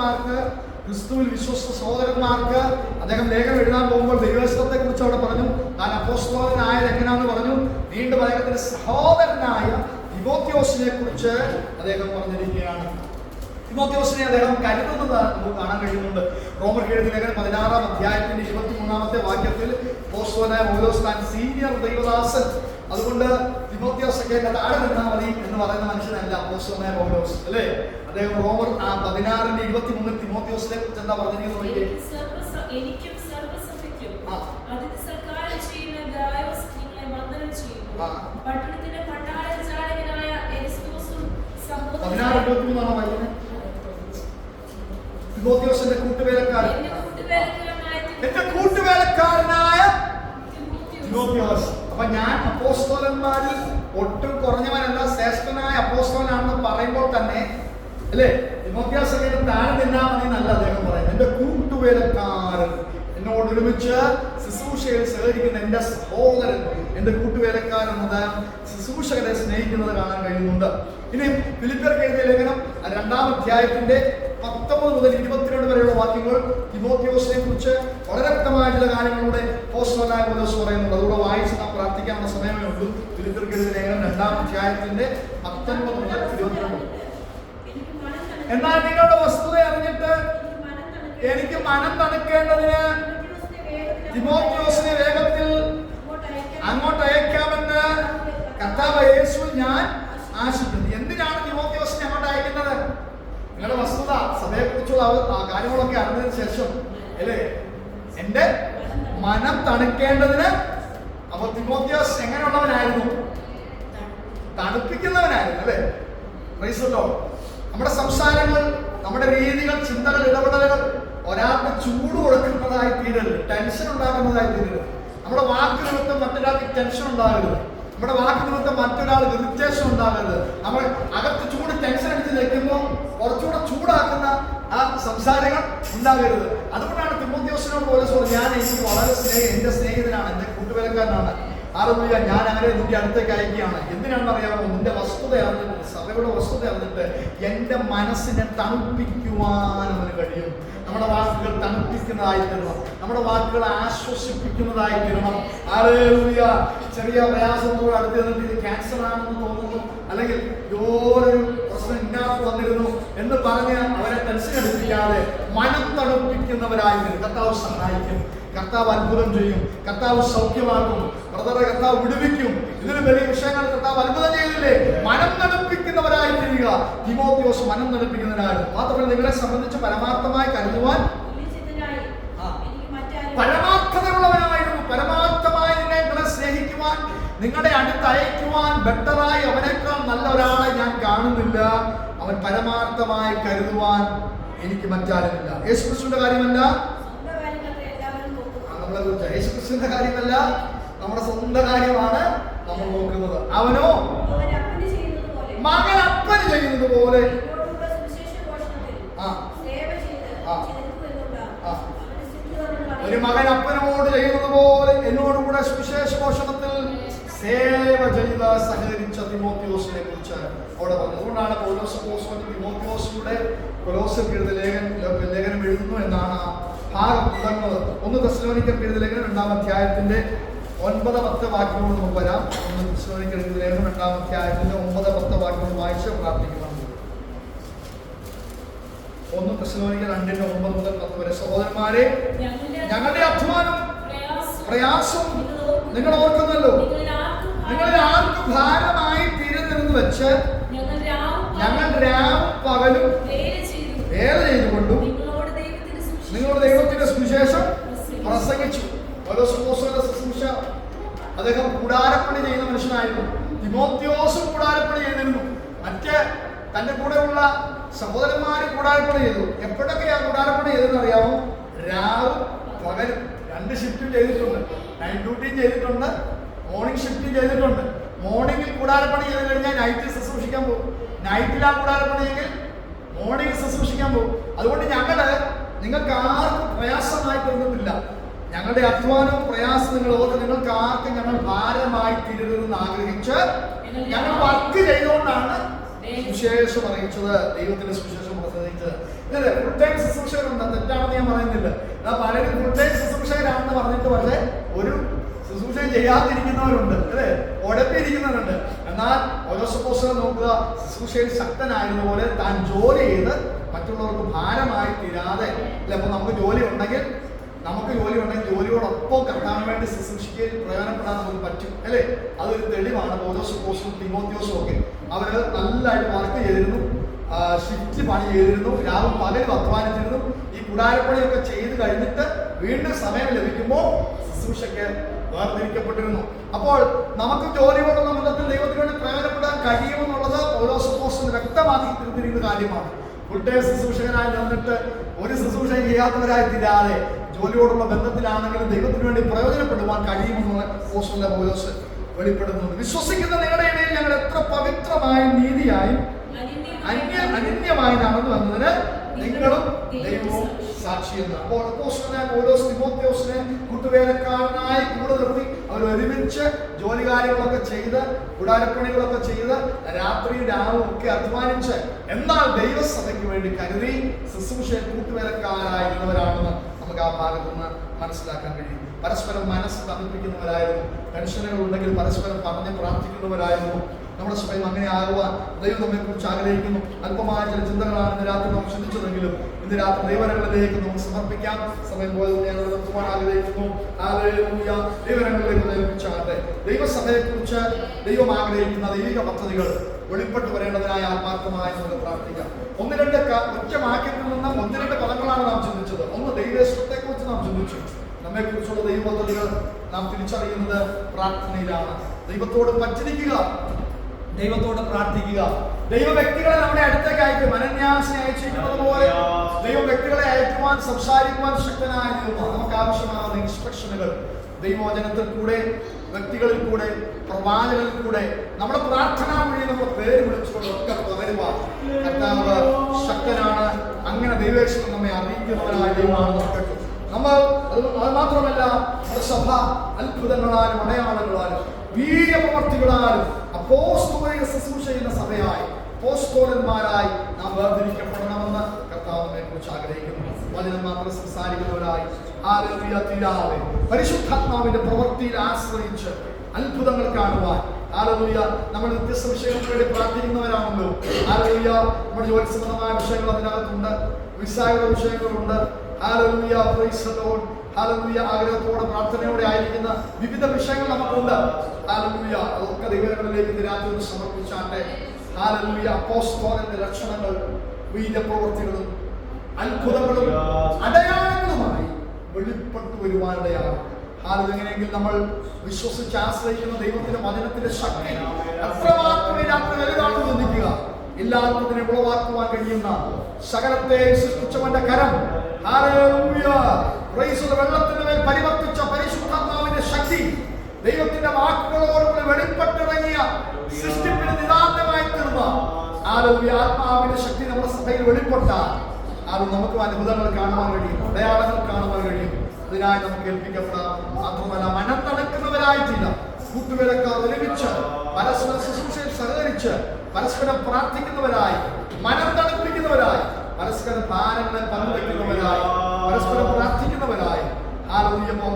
വിശുദ്ധന്മാർക്ക് ക്രിസ്തുവിൽ വിശ്വസ്ത സഹോദരന്മാർക്ക് അദ്ദേഹം ലേഖനം എഴുതാൻ പോകുമ്പോൾ ദൈവസ്ഥത്തെ കുറിച്ച് അവിടെ പറഞ്ഞു. താൻ അപ്പോസ്തോലനായത് എങ്ങനെയാണെന്ന് പറഞ്ഞു. വീണ്ടും അദ്ദേഹത്തിന്റെ സഹോദരനായ ഇബോത്യോസിനെ കുറിച്ച് അദ്ദേഹം പറഞ്ഞിരിക്കുകയാണ്. തിമോത്തിയോസിനെ അദ്ദേഹം കരുതുന്നത് നമുക്ക് കാണാൻ കഴിയുന്നുണ്ട്. റോമർ എഴുതി ലേഖനം പതിനാറാം അധ്യായത്തിന്റെ ഇരുപത്തി മൂന്നാമത്തെ വാക്യത്തിൽ പോസ്റ്റോനായ പൗലോസ് താൻ സീനിയർ ദൈവദാസൻ അതുകൊണ്ട് തിമോത്തിയോസൊക്കെ എന്റെ താഴെ നിന്നാൽ മതി എന്ന് പറയുന്ന മനുഷ്യനല്ല പോസ്റ്റോനായ പൗലോസ് അല്ലേ? അദ്ദേഹം റോമർ ആ പതിനാറിന്റെ ഇരുപത്തി മൂന്നിൽ തിമോത്യോസിനെ കുറിച്ച് എന്താ പറഞ്ഞിരിക്കുന്നത് പതിനാറ് സഹോദരൻ ഇരുപത്തി മൂന്നാണ് വായിക്കുന്നത്? തിമോത്തിയോസിന്റെ കൂട്ടുവേലക്കാരൻ. എന്റെ കൂട്ടുവേലക്കാരനായ തിമോത്യോസ്. അപ്പൊ ഞാൻ അപ്പോസ്തോലന്മാരിൽ ഒട്ടും കുറഞ്ഞവനല്ല ശ്രേഷ്ഠനായ അപ്പോസ്തോലനാണെന്ന് പറയുമ്പോൾ തന്നെ അല്ലേ? ഒക്കെ താഴെ നിന്നാ മതി എന്നല്ല അദ്ദേഹം പറയുന്നത്. എന്റെ കൂട്ടുവേലക്കാരൻ എന്നോട് ഒരുമിച്ച് ശുശ്രൂഷയിൽ സഹകരിക്കുന്ന എന്റെ സഹോദരൻ എന്റെ കൂട്ടുവേലക്കാരൻ മുതൽ ശുശ്രൂഷകരെ സ്നേഹിക്കുന്നത് കാണാൻ കഴിയുന്നുണ്ട്. ഇനി ഫിലിപ്പിയർക്ക് എഴുതിയ ലേഖനം രണ്ടാം അധ്യായത്തിന്റെ പത്തൊമ്പത് മുതൽ ഇരുപത്തിരണ്ട് വരെയുള്ള വാക്യങ്ങൾ തിമോത്യോസിനെ കുറിച്ച് വളരെ വ്യക്തമായ ചില കാര്യങ്ങളുടെ പോസ്റ്റലായ പറയുന്നുണ്ട് അതുകൂടെ വായിച്ച് നാം പ്രാർത്ഥിക്കാനുള്ള സമയമേ ഉള്ളൂ ഫിലിപ്പിയർക്ക് എഴുതിയ ലേഖനം രണ്ടാം അധ്യായത്തിന്റെ പത്തൊൻപത് മുതൽ ഇരുപത്തിരണ്ട് എന്നാൽ നിങ്ങളുടെ വസ്തുത അറിഞ്ഞിട്ട് എനിക്ക് മനം തണുക്കണം. തണുക്കേണ്ടതിന് തിമോത്തിയോസിനെ വേഗത്തിൽ. അങ്ങോട്ട് അയക്കാമെന്ന് കർത്താവ് യേശു ഞാൻ ആശിക്കുന്നു എന്തിനാണ് തിമോത്തിയോസിനെ അങ്ങോട്ട് അയക്കുന്നത് നിങ്ങളുടെ വസ്തുത ആ കാര്യങ്ങളൊക്കെ അറിഞ്ഞതിന് ശേഷം അല്ലേ? എന്റെ മനം തണുക്കേണ്ടതിന് അപ്പൊ തിമോത്യോസ് എങ്ങനെയുള്ളവനായിരുന്നു? തണുപ്പിക്കുന്നവനായിരുന്നു അല്ലേ? റൈസല്ലോ നമ്മുടെ സംസാരങ്ങൾ നമ്മുടെ രീതികൾ ചിന്തകൾ ഇടപെടലുകൾ ഒരാൾക്ക് ചൂട് കൊടുക്കുന്നതായി തീരരുത്. ടെൻഷൻ ഉണ്ടാകുന്നതായി തീരരുത്. നമ്മുടെ വാക്ക് നിമിത്തം മറ്റൊരാൾക്ക് ടെൻഷൻ ഉണ്ടാകരുത്. നമ്മുടെ വാക്ക് നിമിത്തം മറ്റൊരാൾക്ക് ഇറിറ്റേഷൻ ഉണ്ടാകരുത്. നമ്മൾ അകത്ത് ചൂട് ടെൻഷൻ അടിച്ച് നിൽക്കുമ്പോൾ കുറച്ചുകൂടെ ചൂടാക്കുന്ന ആ സംസാരങ്ങൾ ഉണ്ടാകരുത്. അതുകൊണ്ടാണ് തിമോത്യോസിനോട് പോലീസ് പറഞ്ഞു ഞാൻ എനിക്ക് വളരെ സ്നേഹം എന്റെ സ്നേഹിതനാണ് എന്റെ കൂട്ടുവേലക്കാരനാണ് ആരംഭിക്കുക ഞാൻ അവരെ നിന്റെ അടുത്തേക്ക് അയക്കുകയാണ്. എന്തിനാണെന്ന് അറിയാമോ? നിന്റെ വസ്തുത അറിഞ്ഞിട്ട് സഭയുടെ വസ്തുത അറിഞ്ഞിട്ട് എന്റെ മനസ്സിനെ തണുപ്പിക്കുവാൻ അവന് കഴിയും. നമ്മുടെ വാക്കുകൾ തണുപ്പിക്കുന്നതായി തരണം നമ്മുടെ വാക്കുകൾ ആശ്വസിപ്പിക്കുന്നതായി തരണം ആരേലൂയ ചെറിയ പ്രയാസത്തോട് അടുത്ത് നിന്നിട്ട് ഇത് ക്യാൻസർ ആണെന്ന് തോന്നുന്നു. അല്ലെങ്കിൽ പ്രശ്നം വന്നിരുന്നു എന്ന് പറഞ്ഞ് അവരെ ടെൻഷൻ എടുപ്പിക്കാതെ മനം തണുപ്പിക്കുന്നവരായി. കർത്താവ് സഹായിക്കും. കർത്താവ് അത്ഭുതം ചെയ്യും. കർത്താവ് സൗഖ്യമാക്കും. ബ്രദറെ കർത്താവ് വിടുവിക്കും. ഇതിന് വലിയ വിഷയങ്ങൾ കർത്താവ് അത്ഭുതം ചെയ്തില്ലേ? മനം തണുപ്പിക്കുന്നവരായി തീരുക. തിമോത്തിയോസ് മനം തണുപ്പിക്കുന്നവരായിരുന്നു മാത്രമല്ല നിങ്ങളെ സംബന്ധിച്ച് പരമാർത്ഥമായി കരുതുവാൻ പരമാർത്ഥതയുള്ളവരായിരുന്നു പരമാർത്ഥതയുള്ളവനായിരുന്നു. സ്നേഹിക്കുവാൻ നിങ്ങളുടെ അടുത്ത് അയക്കുവാൻ ബെറ്ററായി അവനേക്കാൾ നല്ല ഒരാളെ ഞാൻ കാണുന്നില്ല. അവൻ പരമാർത്ഥമായി കരുതുവാൻ എനിക്ക് മറ്റാരുമില്ല. യേശുക്രിസ്തുവിന്റെ കാര്യമല്ല? നമ്മളെ കുറിച്ച്. കാര്യമല്ല. നമ്മുടെ സ്വന്തം കാര്യമാണ് നമ്മൾ നോക്കുന്നത്. അവനോ? മകൻ അപ്പന് ചെയ്യുന്നത് പോലെ. ആ. ആ. ഒരു മകൻ അപ്പനോട് ചെയ്യുന്നത് പോലെ എന്നോടുകൂടെ സുവിശേഷ പോഷണത്തിൽ സേവ ചെയ്ത് സഹകരിച്ച തിമോത്യോസിനെ കുറിച്ച് അവിടെ പറഞ്ഞു അതുകൊണ്ടാണ് പൗലോസ് അപ്പോസ്തലൻ തിമോത്തിയോസിയുടെ കൊലോസ് എഴുതിയ ലേഖനം ലേഖനം എഴുതുന്നു എന്നാണ് ഭാഗം തുടങ്ങുന്നത് ഒന്ന് എഴുതിയ ലേഖനം രണ്ടാം അധ്യായത്തിന്റെ ഒൻപത് പത്ത് വാക്യങ്ങൾ നമുക്ക് വരാം. ഒന്ന് എഴുതിയ ലേഖനം രണ്ടാം അധ്യായത്തിന്റെ ഒമ്പത് പത്ത് വാക്യങ്ങൾ വായിച്ച് പ്രാർത്ഥിക്കണം. ഒന്ന് തെസ്സലോനിക്കർ രണ്ടിന്റെ ഒമ്പത് മുതൽ പത്ത് വരെ. സഹോദരന്മാരെ ഞങ്ങളുടെ അധ്വാനം പ്രയാസം നിങ്ങൾ ഓർക്കുന്നല്ലോ. നിങ്ങളിൽ ആർക്കും ഭാരമായി തീരുന്നെന്ന് വെച്ച് ഞങ്ങൾ രാവും പകലും വേല ചെയ്തുകൊണ്ടും നിങ്ങളുടെ ദൈവത്തിന്റെ സുവിശേഷം പ്രസംഗിച്ചു. ഓരോ ശുശ്രൂഷ അദ്ദേഹം കൂടാരപ്പണി ചെയ്യുന്ന മനുഷ്യനായിരുന്നു. തിമോത്യോസും കൂടാരപ്പണി ചെയ്തിരുന്നു. മറ്റ് തന്റെ കൂടെയുള്ള സഹോദരന്മാരും കൂടാരപ്പണി ചെയ്തു. എപ്പോഴൊക്കെയാ കൂടാരപ്പണി ചെയ്തെന്ന് അറിയാമോ? രാവും പകലും. രണ്ട് ഷിഫ്റ്റും ചെയ്തിട്ടുണ്ട്. നൈറ്റ് ഡ്യൂട്ടിയും ചെയ്തിട്ടുണ്ട്. മോർണിംഗ് ഷിഫ്റ്റ് ചെയ്തിട്ടുണ്ട്. മോർണിംഗിൽ കൂടാരപ്പണി ചെയ്ത് കഴിഞ്ഞാൽ നൈറ്റിൽ ശുശ്രൂഷിക്കാൻ പോകും. നൈറ്റിൽ നൈറ്റിലാ കൂടാരപ്പണിയെങ്കിൽ മോർണിംഗ് ശുശ്രൂഷിക്കാൻ പോകും. അതുകൊണ്ട് ഞങ്ങൾ നിങ്ങൾക്ക് ആർക്കും പ്രയാസമായി തോന്നുന്നില്ല ഞങ്ങളുടെ അധ്വാനവും പ്രയാസം നിങ്ങൾ ഓർത്ത് നിങ്ങൾക്ക് ആർക്കും ഞങ്ങൾ ഭാരമായി തീരരുതെന്ന് ആഗ്രഹിച്ച് ഞങ്ങൾ വർക്ക് ചെയ്തുകൊണ്ടാണ് സുശേഷം അറിയിച്ചത്. ദൈവത്തിന്റെ സുശേഷം പ്രസംഗിച്ചത് ഫുൾ ടൈം ശുശ്രൂഷകരുണ്ട്. തെറ്റാണെന്ന് ഞാൻ പറയുന്നില്ല. പലരും ഫുൾ ടൈം ശുശ്രൂഷകരാണെന്ന് പറഞ്ഞിട്ട് പക്ഷേ ഒരു ശുശ്രൂഷ ചെയ്യാതിരിക്കുന്നവരുണ്ട് അല്ലേ? ഉടപ്പിരിക്കുന്നവരുണ്ട് എന്നാൽ ഓരോ സപ്പോസ് നോക്കുക ശുശ്രൂഷയിൽ ശക്തനായതുപോലെ താൻ ജോലി ചെയ്ത് മറ്റുള്ളവർക്ക് ഭാരമായി തീരാതെ അല്ലെ? അപ്പൊ നമുക്ക് ജോലി ഉണ്ടെങ്കിൽ നമുക്ക് ജോലി ഉണ്ടെങ്കിൽ ജോലിയോടൊപ്പം കർത്താവിന് വേണ്ടി ശുശ്രൂഷിക്കയിൽ പ്രയോജനപ്പെടാൻ നമുക്ക് പറ്റും അല്ലേ? അതൊരു തെളിവാണ് ഓരോ സപ്പോസും തിമോത്യോസും ഒക്കെ. അവർ നല്ലതായിട്ട് വർക്ക് ചെയ്തിരുന്നു ഷിഫ്റ്റ് പണി ചെയ്തിരുന്നു രാവും പകലും അധ്വാനിച്ചിരുന്നു. ഈ കുടാരപ്പണിയൊക്കെ ചെയ്ത് കഴിഞ്ഞിട്ട് വീണ്ടും സമയം ലഭിക്കുമ്പോൾ ശുശ്രൂഷയ്ക്ക് വേർതിരിക്കപ്പെട്ടിരുന്നു. അപ്പോൾ നമുക്ക് ജോലിയോടുള്ള നമ്മുടെ ദൈവത്തിന് വേണ്ടി പ്രയോജനപ്പെടാൻ കഴിയുമെന്നുള്ളത് ഓരോ സപ്പോസിന് വ്യക്തമാക്കി തീർത്തിരിക്കുന്ന കാര്യമാണ്. ഫുൾ ടൈം ശുശ്രൂഷകനായി നിന്നിട്ട് ഒരു ശുശ്രൂഷ ചെയ്യാത്തവരായി തീരാതെ ജോലിയോടുള്ള ബന്ധത്തിലാണെങ്കിലും ദൈവത്തിന് വേണ്ടി പ്രയോജനപ്പെടുവാൻ കഴിയുമെന്നുള്ള പോസ്റ്റിന്റെ പൗലോസ് വെളിപ്പെടുത്തുന്നുണ്ട്. വിശ്വസിക്കുന്ന നിങ്ങളുടെ ഇടയിൽ ഞങ്ങൾ എത്ര പവിത്രമായ നീതിയായും അന്യ അനന്യമായി നടന്നു വന്നതിന് നിങ്ങളും ദൈവവും സാക്ഷിയെന്ന് അപ്പോൾ അപ്പോസ്തലൻ പൗലോസ് തിമോത്തിയോസിനെ കൂട്ടുവേലക്കാരനായി കൂടെ നിർത്തി അവർ ഒരുമിച്ച് ജോലി കാര്യങ്ങളൊക്കെ ചെയ്ത് കൂടാരപ്പണികളൊക്കെ ചെയ്ത് രാത്രി രാവും ഒക്കെ അധ്വാനിച്ച് എന്നാൽ ദൈവസഭയ്ക്ക് വേണ്ടി കരുതി ശുശ്രൂഷയെ കൂട്ടുവേലക്കാരായിരുന്നവരാണെന്ന് നമുക്ക് ആ ഭാഗത്ത് നിന്ന് മനസ്സിലാക്കാൻ കഴിയും. പരസ്പരം മനസ്സ് തന്നിപ്പിക്കുന്നവരായിരുന്നു ടെൻഷനുകൾ ഉണ്ടെങ്കിൽ പരസ്പരം പറഞ്ഞ് പ്രാർത്ഥിക്കുന്നവരായിരുന്നു. നമ്മുടെ സ്വയം അങ്ങനെ ആകുവാൻ ദൈവം നമ്മെ കുറിച്ച് ആഗ്രഹിക്കുന്നു. അല്പമായ ചില ചിന്തകളാണ് രാത്രി നാം ചിന്തിച്ചതെങ്കിലും ഇന്ന് രാത്രി ദൈവരങ്ങളിലേക്ക് നമുക്ക് സമർപ്പിക്കാം. സമയം പോലെ ഞങ്ങൾ നിർത്തുവാൻ ആഗ്രഹിക്കുന്നു. ദൈവരങ്ങളിലേക്ക് ദൈവസഭയെ കുറിച്ച് ദൈവം ആഗ്രഹിക്കുന്ന ദൈവിക പദ്ധതികൾ വെളിപ്പെട്ടു വരേണ്ടതിനായി ആത്മാർത്ഥമായി നമുക്ക് പ്രാർത്ഥിക്കാം. ഒന്ന് രണ്ട് ക- ഒറ്റ വാക്യത്തിൽ നിന്ന് ഒന്ന് രണ്ട് പദങ്ങളാണ് നാം ചിന്തിച്ചത്. ഒന്ന് ദൈവേശ്വരത്തെ കുറിച്ച് നാം ചിന്തിച്ചു. നമ്മെ കുറിച്ചുള്ള ദൈവ പദ്ധതികൾ നാം തിരിച്ചറിയുന്നത് പ്രാർത്ഥനയിലാണ്. ദൈവത്തോട് പറ്റിരിക്കുക ദൈവത്തോട് പ്രാർത്ഥിക്കുക. ദൈവ വ്യക്തികളെ നമ്മുടെ അടുത്തേക്ക് അയക്കും. അനന്യാസിനെ അയച്ചിരിക്കുന്നത് പോലെ ദൈവ വ്യക്തികളെ അയക്കുവാൻ സംസാരിക്കുവാൻ ശക്തനായ ദൈവമാണ്. നമുക്ക് ആവശ്യമാകുന്ന ഇൻസ്ട്രക്ഷനുകൾ ദൈവവചനത്തിൽ കൂടെ വ്യക്തികളിൽ കൂടെ പ്രവാചകളിൽ കൂടെ നമ്മുടെ പ്രാർത്ഥനാ വഴി നമ്മൾ പേര് വിളിച്ചുകൊണ്ടൊക്കെ പകരുവാൻ. കർത്താവ് ശക്തനാണ്. അങ്ങനെ ദൈവേശ്വരൻ നമ്മെ അറിയിക്കുന്നവരായും ദൈവമാണ് നമുക്ക് നമ്മൾ അത് മാത്രമല്ല നമ്മുടെ സഭ അത്ഭുതങ്ങളാലും അടയാളങ്ങളാലും വീര്യപ്രവർത്തികളാലും അപ്പോസ്തോലിക ശുശ്രൂഷ ചെയ്യുന്ന സഭയായി അപ്പോസ്തോലന്മാരായി നാം വേർതിരിക്കപ്പെടണമെന്ന് കർത്താവിനെ കുറിച്ച് ആഗ്രഹിക്കുന്നു. വചനം മാത്രം സംസാരിക്കുന്നവരായി. തീരാതെ പരിശുദ്ധാത്മാവിന്റെ പ്രവൃത്തിയിൽ ആശ്രയിച്ച് അത്ഭുതങ്ങൾ കാണുവാൻ. ആലോചിയ നമ്മൾ വ്യത്യസ്ത വിഷയങ്ങൾക്ക് വേണ്ടി പ്രാർത്ഥിക്കുന്നവരാണല്ലോ. ആലോചിയ നമ്മുടെ ജോലി സംബന്ധമായ വിഷയങ്ങൾ അതിനകത്തുണ്ട്. വിസായുടെ വിഷയങ്ങളുണ്ട്. Hallelujah praise the lord hallelujah ആഗ്രഹത്തോടെ പ്രാർത്ഥനയോടെ ആയിരിക്കുന്ന വിവിധ വിഷയങ്ങൾ നമുക്കുണ്ട്. ഹാലലൂയ അതൊക്കെ ദൈവങ്ങളിലേക്ക് ഒന്ന് സമർപ്പിച്ചാട്ടെ. ഹാലലൂയ അപ്പോസ്തോലന്റെ ലക്ഷണങ്ങൾ വീര്യപ്രവർത്തികളും അത്ഭുതങ്ങളും അടയാളങ്ങളുമായി വെളിപ്പെട്ടു വരുവാനിടയാണ് ഹാലതെങ്ങനെയെങ്കിൽ നമ്മൾ വിശ്വസിച്ച് ആശ്രയിക്കുന്ന ദൈവത്തിന്റെ വചനത്തിന്റെ ശക്തി എത്രമാത്രം ഈ രാത്രി വലുതാണെന്ന് ചിന്തിക്കുക. എല്ലാവർക്കും ഉളവാക്കുവാൻ കഴിയുന്ന സകലത്തെ സൃഷ്ടിച്ചവന്റെ കരം വെള്ളത്തിന്റെ മേൽ പരിവർത്തിച്ച പരിശുദ്ധാത്മാവിന്റെ ശക്തി ദൈവത്തിന്റെ വാക്കുകളോടുകൂടി വെളിപ്പെട്ടിറങ്ങിയ സൃഷ്ടിപ്പിന് നിതാന്തമായി തീർന്ന. ആരോഗ്യ ആത്മാവിന്റെ ശക്തി നമ്മുടെ സഭയിൽ വെളിപ്പെട്ടാൽ അത് നമുക്ക് അത്ഭുതങ്ങൾ കാണുവാൻ കഴിയും അടയാളങ്ങൾ കാണുവാൻ കഴിയും. അതിനായി നമുക്ക് ഏൽപ്പിക്കപ്പെടാം. മാത്രമല്ല മനം തണുക്കുന്നവരായിട്ടില്ല കൂട്ടുവിലക്കാർ ഒരുമിച്ച് പരസ്പര ശുശ്രൂഷയിൽ സഹകരിച്ച് പരസ്പരം പ്രാർത്ഥിക്കുന്നവരായി മനം തണുപ്പിക്കുന്നവരായി പരസ്പര ഭാരങ്ങളെ പങ്കുവയ്ക്കുന്നവരായി പരസ്പരം പ്രാർത്ഥിക്കുന്നവരായി. ആരോഗ്യമോ